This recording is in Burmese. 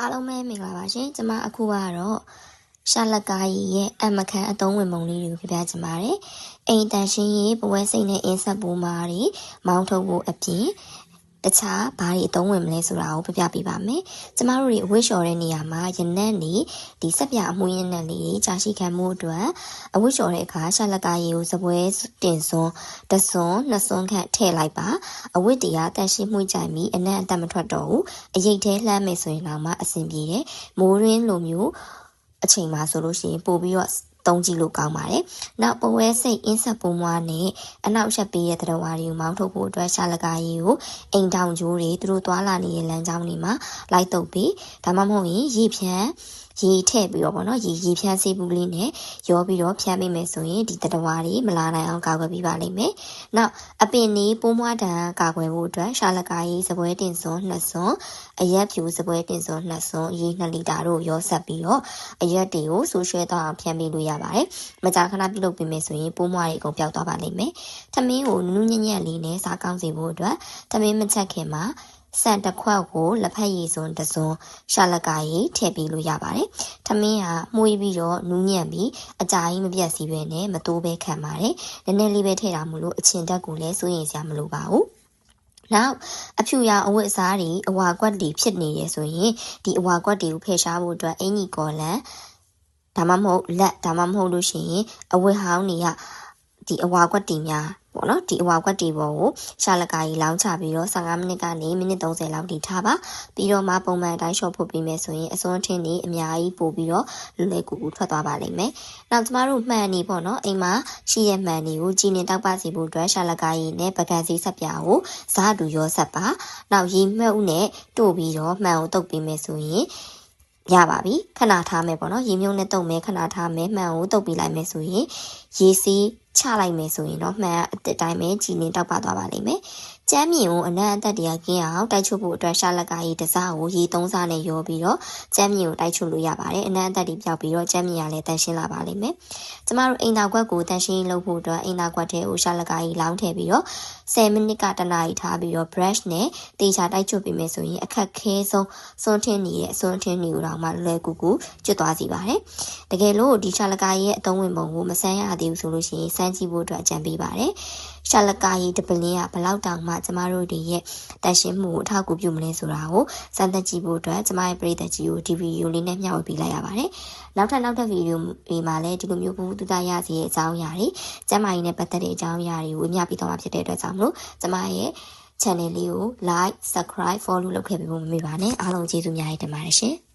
အားလုံးပဲမင်္ဂလာပါရှင်ကျွန်မအခုကတော့ရှာလက်ကားကြီးရဲ့အမခန်အသုံးဝင်ပုံလေးတွေကိုပြပြချင်ပါတယ်အိမ်တန်ရှင်းရေးပဝဲစိတ်နဲ့အင်းဆက်ပူမာတွေမောင်းထုတ်ဖို့အပြင် တခြားဘာတွေအသုံးဝင်မလဲဆိုတာကိုပြပြပေးပါမယ်ကျမတို့တွေအဝတ်လျှော်တဲ့နေရာမှာရနက်နေဒီဆက်ပြအမှုရင်းနဲ့လေးကြာရှိခံမှုအတွက်အဝတ်လျှော်တဲ့အခါရှာလက်ကားကြီးကိုစပွဲတင်စွန်းတစွန်းနှစ်စွန်းခန့်ထည့်လိုက်ပါအဝတ်တရားတန်ရှင်းမှုကြိုင်ပြီးအနက်အတက်မထွက်တော့ဘူးအရိတ်သေးလှမ်းမယ်ဆိုရင်တော့မှအဆင်ပြေတယ်မိုးရင်းလိုမျိုးအချိန်မှာဆိုလို့ရှိရင်ပို့ပြီးတော့ သုံးကြည့်လို့ကောင်းပါတယ်။နောက်ပဝဲစိတ်အင်းဆက်ပုံမွားနဲ့အနောက်ရှက်ပေးတဲ့တရားဝါတွေကိုမောင်းထုတ်ဖို့အတွက်ရှာလကားကြီးကိုအိမ်တောင်ကျိုးတွေသူတို့သွားလာနေတဲ့လမ်းကြောင်းတွေမှာလိုက်တုပ်ပြီးဒါမှမဟုတ်ရင်ရေဖြန်း ရေထည့်ပြီးတော့ပေါ့နော်ရေရေဖြန်းစေးဘူးလေးနဲ့ရောပြီးတော့ဖြန်းမိမယ်ဆိုရင်ဒီတရားဝါတွေမလာနိုင်အောင်ကာကွယ်ပေးပါလိမ့်မယ်။နောက်အပင်လေးပိုးမွားတံကာကွယ်ဖို့အတွက်ရှာလကားကြီးစပွဲတင်စွန်းနှစ်စွန်းအရက်ဖြူစပွဲတင်စွန်းနှစ်စွန်းရေ2လီတာတို့ရောဆက်ပြီးတော့အရက်တွေကိုဆူရွှဲသွားအောင်ဖြန်းပေးလို့ရပါတယ်။မကြာခဏပြုလုပ်ပေးမယ်ဆိုရင်ပိုးမွားတွေအကုန်ပျောက်သွားပါလိမ့်မယ်။သမင်းကိုနူးနူးညံ့ညံ့လေးနဲ့စားကောင်းစေဖို့အတွက်သမင်းမချက်ခင်မှာ ဆန်တစ်ခွက်ကိုလက်ဖက်ရည်စွန်းတစ်စွန်းရှာလကာရည်ထည့်ပေးလို့ရပါတယ်။ထမင်းဟာမှုေးပြီးတော့နူးညံ့ပြီးအကြာကြီးမပြတ်စီပဲနဲ့မတိုးပဲခံပါတယ်။နည်းနည်းလေးပဲထည့်တာမို့လို့အချင်တက်ကိုလည်းစိုးရင်စရာမလိုပါဘူး။နောက်အဖြူရောင်အဝတ်အစားတွေအဝါကွက်တွေဖြစ်နေတယ်ဆိုရင်ဒီအဝါကွက်တွေကိုဖယ်ရှားဖို့အတွက်အင်ကြီးကော်လန်ဒါမှမဟုတ်လက်ဒါမှမဟုတ်လို့ရှိရင်အဝတ်ဟောင်းတွေကဒီအဝါကွက်တီများ ပေါ့နော်ဒီအဝါကွက်တီပေါ်ကိုရှာလကာကြီးလောင်းချပြီးတော့15မိနစ်ကနေမိနစ်30လောက်ထိထားပါပြီးတော့မှပုံမှန်အတိုင်းရှော့ဖို့ပြီးမယ်ဆိုရင်အစွန်းထင်းတွေအများကြီးပို့ပြီးတော့လွယ်လွယ်ကူကူထွက်သွားပါလိမ့်မယ်နောက်ကျမတို့မှန်နေပေါ့နော်အိမ်မှာရှိတဲ့မှန်တွေကိုကြည်နေတောက်ပစီဖို့အတွက်ရှာလကာကြီးနဲ့ပကံစီဆက်ပြာကိုစားတူရောဆက်ပါနောက်ရေမှတ်ဦးနဲ့တို့ပြီးတော့မှန်ကိုတုပ်ပြီးမယ်ဆိုရင်ရပါပြီခဏထားမယ်ပေါ့နော်ရေမြုံနဲ့တုပ်မယ်ခဏထားမယ်မှန်ကိုတုပ်ပြီးလိုက်မယ်ဆိုရင်ရေစီး ချလိုက်မယ်ဆိုရင်တော့မှန်အစ်စ်တိုင်းပဲကြည်နေတောက်ပါသွားပါလိမ့်မယ်ကျမ်းမြင်ကိုအနံ့အသက်တရာကင်းအောင်တိုက်ချုပ်ဖို့အတွက်ရှာလက်ကကြီးတစားကိုရေသုံးစားနဲ့ရောပြီးတော့ကျမ်းမြင်ကိုတိုက်ချုပ်လို့ရပါတယ်အနံ့အသက်တွေပြောက်ပြီးတော့ကျမ်းမြင်ရလည်းတန်ရှင်းလာပါလိမ့်မယ်ကျမတို့အိမ်သာခွက်ကိုတန်ရှင်းလုပ်ဖို့အတွက်အိမ်သာခွက်ထဲကိုရှာလက်ကကြီးလောင်းထည့်ပြီးတော့10မိနစ်ကတနားရီထားပြီးတော့ brush နဲ့တေချာတိုက်ချုပ်ပြီးမယ်ဆိုရင်အခက်ခဲဆုံးစွန်းထင်းနေရဲ့စွန်းထင်းနေကိုတော့မှလွယ်ကူကူကျွတ်သွားစီပါတယ်တကယ်လို့ဒီရှာလက်ကရဲ့အသုံးဝင်ပုံကိုမဆန်းရသေးဘူးဆိုလို့ရှိရင်စမ်းကြည့်ဖို့အတွက်အကြံပေးပါတယ်ရှာလကာရီတပလင်းကဘလောက်တောင်မှကျမတို့တွေရဲ့တန်ရှင်းမှုကိုအထောက်အကူပြုမလဲဆိုတာကိုစမ်းသပ်ကြည့်ဖို့အတွက်ကျမရဲ့ပရိသတ်ကြီးကိုဒီဗီဒီယိုလေးနဲ့မျှဝေပေးလိုက်ရပါတယ်။နောက်ထပ်နောက်ထပ်ဗီဒီယိုတွေမှာလည်းဒီလိုမျိုးဘူးတူတာရစီရဲ့အကြောင်းအရာတွေကျမကြီးနဲ့ပတ်သက်တဲ့အကြောင်းအရာတွေကိုမျှပြီးတော့မှာဖြစ်တဲ့အတွက်ကြောင့်မလို့ကျမရဲ့ channel လေးကို like, subscribe, follow လုပ်ခဲ့ပေးဖို့မမေ့ပါနဲ့အားလုံးကျေးဇူးများတင်ပါတယ်ရှင်။